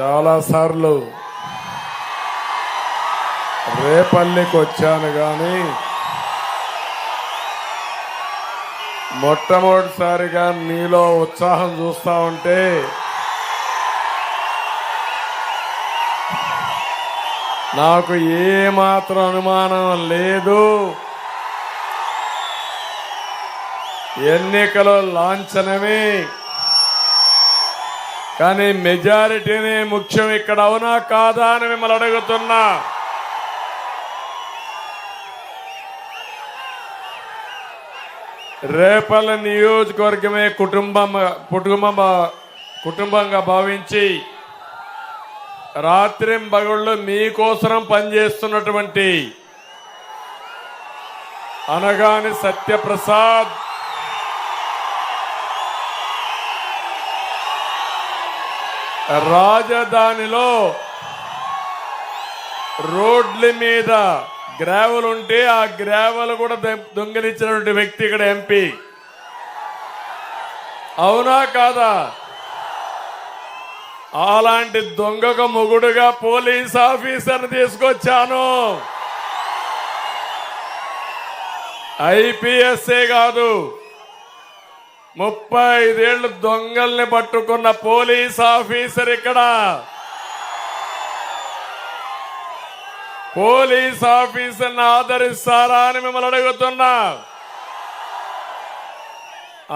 చాలాసార్లు రేపల్లికి వచ్చాను కానీ మొట్టమొదటిసారిగా నీలో ఉత్సాహం చూస్తా ఉంటే నాకు ఏమాత్రం అనుమానం లేదు. ఎన్నికలో లాంఛనమే. కానీ మెజారిటీనే ముఖ్యం ఇక్కడ అవునా కాదా అని మిమ్మల్ని అడుగుతున్నా. రేపల్ల నియోజకవర్గమే కుటుంబం కుటుంబం కుటుంబంగా భావించి రాత్రింబగళ్ళు మీకోసరం పనిచేస్తున్నటువంటి అనగాని సత్యప్రసాద్ రాజధానిలో రోడ్ల మీద గ్రావెల్ ఉంటే ఆ గ్రావెల్ కూడా దొంగిలించినటువంటి వ్యక్తి ఇక్కడ ఎంపీ. అవునా కాదా? అలాంటి దొంగకు మొగుడుగా పోలీస్ ఆఫీసర్ని తీసుకొచ్చాను. ఐపీఎస్ఏ కాదు. ముప్పై ఐదేళ్ళు దొంగల్ని పట్టుకున్న పోలీస్ ఆఫీసర్ ఇక్కడ. పోలీస్ ఆఫీసర్ని ఆదరిస్తారా అని మిమ్మల్ని అడుగుతున్నా.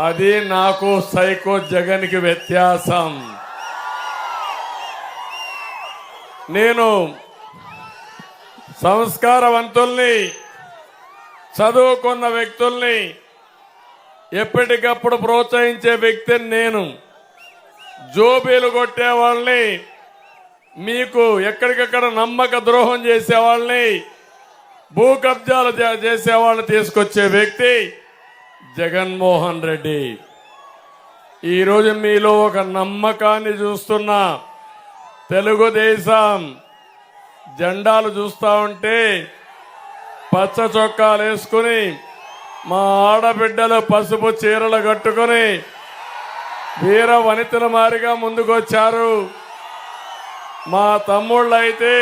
అది నాకు సైకో జగన్కి వ్యత్యాసం. నేను సంస్కారవంతుల్ని చదువుకున్న వ్యక్తుల్ని ఎప్పటికప్పుడు ప్రోత్సహించే వ్యక్తిని నేను. జోబీలు కొట్టే వాళ్ళని మీకు ఎక్కడికక్కడ నమ్మక ద్రోహం చేసే వాళ్ళని భూ కబ్జాలు చేసే వాళ్ళని తీసుకొచ్చే వ్యక్తి జగన్మోహన్ రెడ్డి. ఈరోజు మీలో ఒక నమ్మకాన్ని చూస్తున్నా. తెలుగుదేశం జెండాలు చూస్తా ఉంటే పచ్చ చొక్కాలు వేసుకుని మా ఆడబిడ్డలు పసుపు చీరలు కట్టుకుని వీర వనితల మారిగా ముందుకొచ్చారు. మా తమ్ముళ్ళు అయితే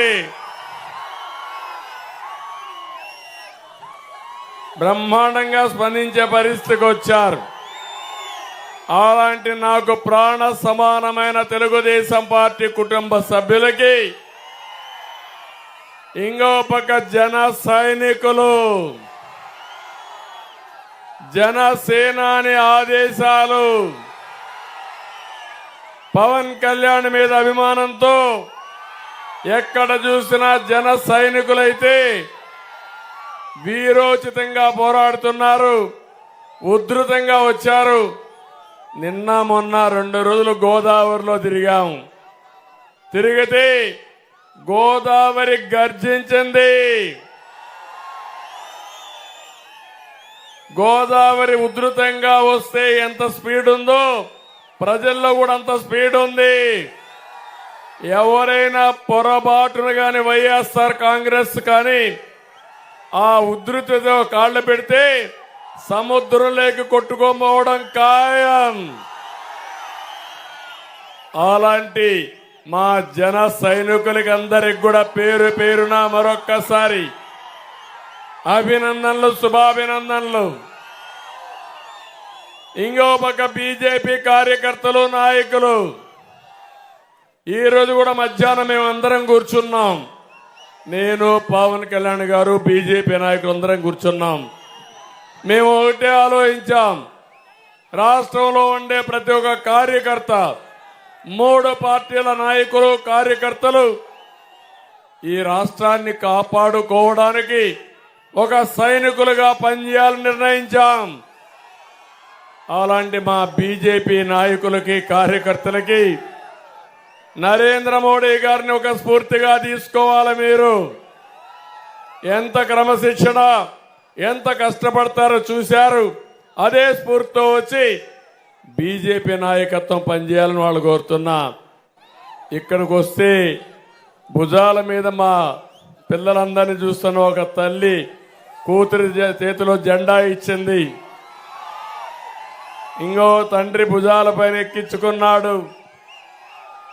బ్రహ్మాండంగా స్పందించే పరిస్థితికి వచ్చారు. అలాంటి నాకు ప్రాణ సమానమైన తెలుగుదేశం పార్టీ కుటుంబ సభ్యులకి ఇంకో పక్క జన సైనికులు జనసేనాని ఆదేశాలు. పవన్ కళ్యాణ్ మీద అభిమానంతో ఎక్కడ చూసినా జన సైనికులైతే వీరోచితంగా పోరాడుతున్నారు ఉధృతంగా వచ్చారు. నిన్న మొన్న రెండు రోజులు గోదావరిలో తిరిగాం. తిరిగితే గోదావరి గర్జించింది. గోదావరి ఉధృతంగా వస్తే ఎంత స్పీడ్ ఉందో ప్రజల్లో కూడా అంత స్పీడ్ ఉంది. ఎవరైనా పొరపాటును కానీ వైఎస్ఆర్ కాంగ్రెస్ కానీ ఆ ఉధృతితో కాళ్ళు పెడితే సముద్రంలోకి కొట్టుకోపోవడం ఖాయం. అలాంటి మా జన సైనికులకి అందరికి కూడా పేరు పేరున మరొక్కసారి అభినందనలు శుభాభినందనలు. ఇంకో పక్క బీజేపీ కార్యకర్తలు నాయకులు. ఈరోజు కూడా మధ్యాహ్నం మేము అందరం కూర్చున్నాం. నేను పవన్ కళ్యాణ్ గారు బీజేపీ నాయకులు అందరం కూర్చున్నాం. మేము ఒకటే ఆలోచించాం. రాష్ట్రంలో ఉండే ప్రతి ఒక్క కార్యకర్త మూడు పార్టీల నాయకులు కార్యకర్తలు ఈ రాష్ట్రాన్ని కాపాడుకోవడానికి ఒక సైనికులుగా పనిచేయాలని నిర్ణయించాం. అలాంటి మా బీజేపీ నాయకులకి కార్యకర్తలకి నరేంద్ర మోడీ గారిని ఒక స్ఫూర్తిగా తీసుకోవాలి మీరు. ఎంత క్రమశిక్షణ ఎంత కష్టపడతారో చూశారు. అదే స్ఫూర్తితో వచ్చి బీజేపీ నాయకత్వం పనిచేయాలని వాళ్ళు కోరుతున్నా. ఇక్కడికి వస్తే భుజాల మీద మా పిల్లలందరినీ చూస్తున్న ఒక తల్లి కూతురి చేతిలో జెండా ఇచ్చింది. ఇంకో తండ్రి భుజాలపైన ఎక్కించుకున్నాడు.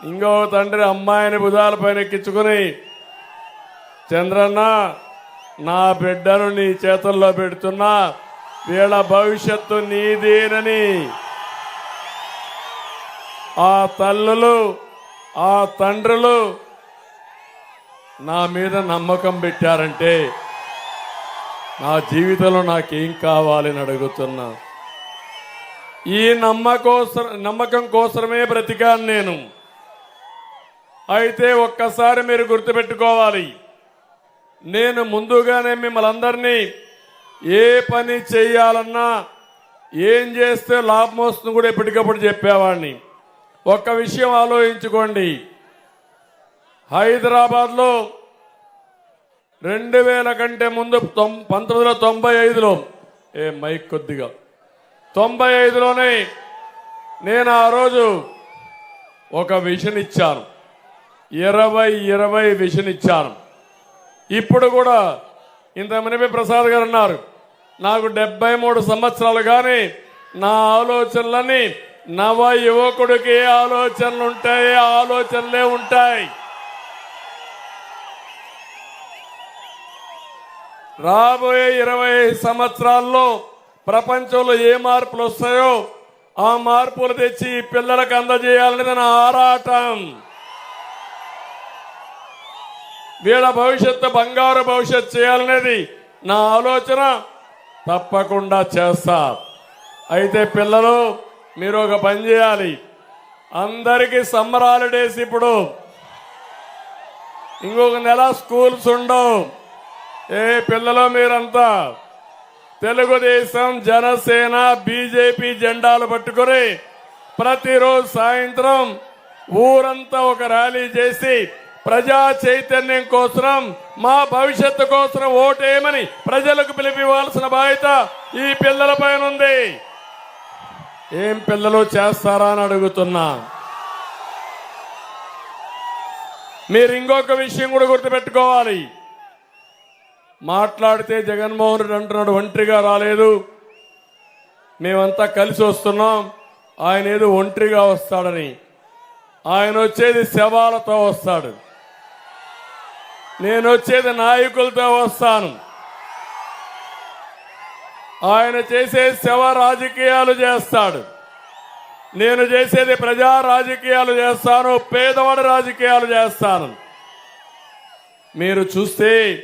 ఇంకో తండ్రి అమ్మాయిని భుజాలపైన ఎక్కించుకుని చంద్రన్న నా బిడ్డను నీ చేతుల్లో పెడుతున్నా. వీళ్ళ భవిష్యత్తు నీదేనని. ఆ తల్లులు ఆ తండ్రులు నా మీద నమ్మకం పెట్టారంటే నా జీవితంలో నాకేం కావాలని అడుగుతున్నా ఈ నమ్మకోసరం నమ్మకం కోసమే బ్రతికాను నేను. అయితే ఒక్కసారి మీరు గుర్తుపెట్టుకోవాలి. నేను ముందుగానే మిమ్మల్ని అందరినీ ఏ పని చేయాలన్నా ఏం చేస్తే లాభం వస్తుంది కూడా ఎప్పటికప్పుడు చెప్పేవాడిని. ఒక్క విషయం ఆలోచించుకోండి. హైదరాబాద్లో రెండు వేల కంటే ముందు తొం పంతొమ్మిది వందల తొంభై ఐదులో ఏ మైక్ కొద్దిగా. తొంభై ఐదులోనే నేను ఆ రోజు ఒక విషన్ ఇచ్చాను. ఇరవై ఇరవై విషన్ ఇచ్చాను. ఇప్పుడు కూడా ఇంత మునిపి ప్రసాద్ గారు అన్నారు నాకు డెబ్బై మూడు సంవత్సరాలు కానీ నా ఆలోచనలని నవ యువకుడికి ఏ ఆలోచనలు ఉంటాయి ఆలోచనలే ఉంటాయి. రాబోయే ఇరవై సంవత్సరాల్లో ప్రపంచంలో ఏ మార్పులు వస్తాయో ఆ మార్పులు తెచ్చి పిల్లలకు అందజేయాలనేది నా ఆరాటం. వీళ్ళ భవిష్యత్తు బంగారు భవిష్యత్తు చేయాలనేది నా ఆలోచన. తప్పకుండా చేస్తా. అయితే పిల్లలు మీరు ఒక పని చేయాలి. అందరికీ సమ్మర్ హాలిడేస్ ఇప్పుడు. ఇంకొక నెల స్కూల్స్ ఉండవు. ఏ పిల్లలు మీరంతా తెలుగుదేశం జనసేన బీజేపీ జెండాలు పట్టుకుని ప్రతిరోజు సాయంత్రం ఊరంతా ఒక ర్యాలీ చేసి ప్రజా చైతన్యం కోసం మా భవిష్యత్తు కోసం ఓటేయమని ప్రజలకు పిలిపివ్వాల్సిన బాధ్యత ఈ పిల్లల పైన ఉంది. ఏం పిల్లలు చేస్తారా అని అడుగుతున్నా. మీరు ఇంకొక విషయం కూడా గుర్తుపెట్టుకోవాలి. మాట్లాడితే జగన్మోహన్ రెడ్డి అంటున్నాడు ఒంటరిగా రాలేదు. మేమంతా కలిసి వస్తున్నాం. ఆయన ఏదో ఒంటరిగా వస్తాడని. ఆయన వచ్చేది శవాలతో వస్తాడు. నేను వచ్చేది నాయకులతో వస్తాను. ఆయన చేసే శవ రాజకీయాలు చేస్తాడు. నేను చేసేది ప్రజా రాజకీయాలు చేస్తాను పేదవాడి రాజకీయాలు చేస్తాను. మీరు చూస్తే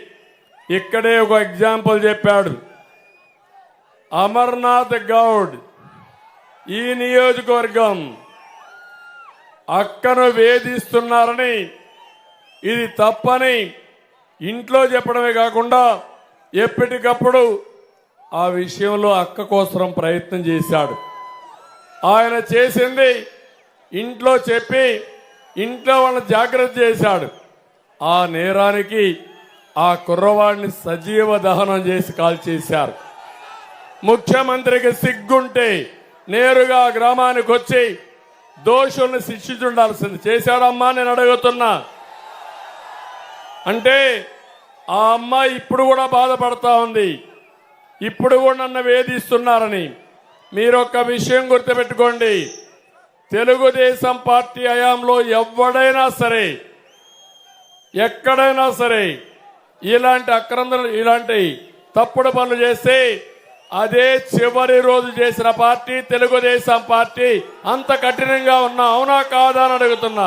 ఇక్కడే ఒక ఎగ్జాంపుల్ చెప్పాడు. అమర్నాథ్ గౌడ్ ఈ నియోజకవర్గం అక్కను వేధిస్తున్నారని ఇది తప్పని ఇంట్లో చెప్పడమే కాకుండా ఎప్పటికప్పుడు ఆ విషయంలో అక్క కోసం ప్రయత్నం చేశాడు. ఆయన చేసింది ఇంట్లో చెప్పి ఇంట్లో వాళ్ళని జాగ్రత్త చేశాడు. ఆ నేరానికి ఆ కుర్రవాడిని సజీవ దహనం చేసి కాల్చేశారు ముఖ్యమంత్రికి సిగ్గుంటే నేరుగా గ్రామానికి వచ్చి దోషుల్ని శిక్షించుండాల్సింది. చేశాడమ్మా నేను అడుగుతున్నా. అంటే ఆ అమ్మాయి ఇప్పుడు కూడా బాధపడతా ఉంది. ఇప్పుడు కూడా నన్ను వేధిస్తున్నారని. మీరు ఒక్క విషయం గుర్తుపెట్టుకోండి. తెలుగుదేశం పార్టీ హయాంలో ఎవడైనా సరే ఎక్కడైనా సరే ఇలాంటి అక్రందలు ఇలాంటి తప్పుడు పనులు చేస్తే అదే చివరి రోజు చేసిన పార్టీ తెలుగుదేశం పార్టీ అంత కఠినంగా ఉన్నా అవునా కాదా అని అడుగుతున్నా.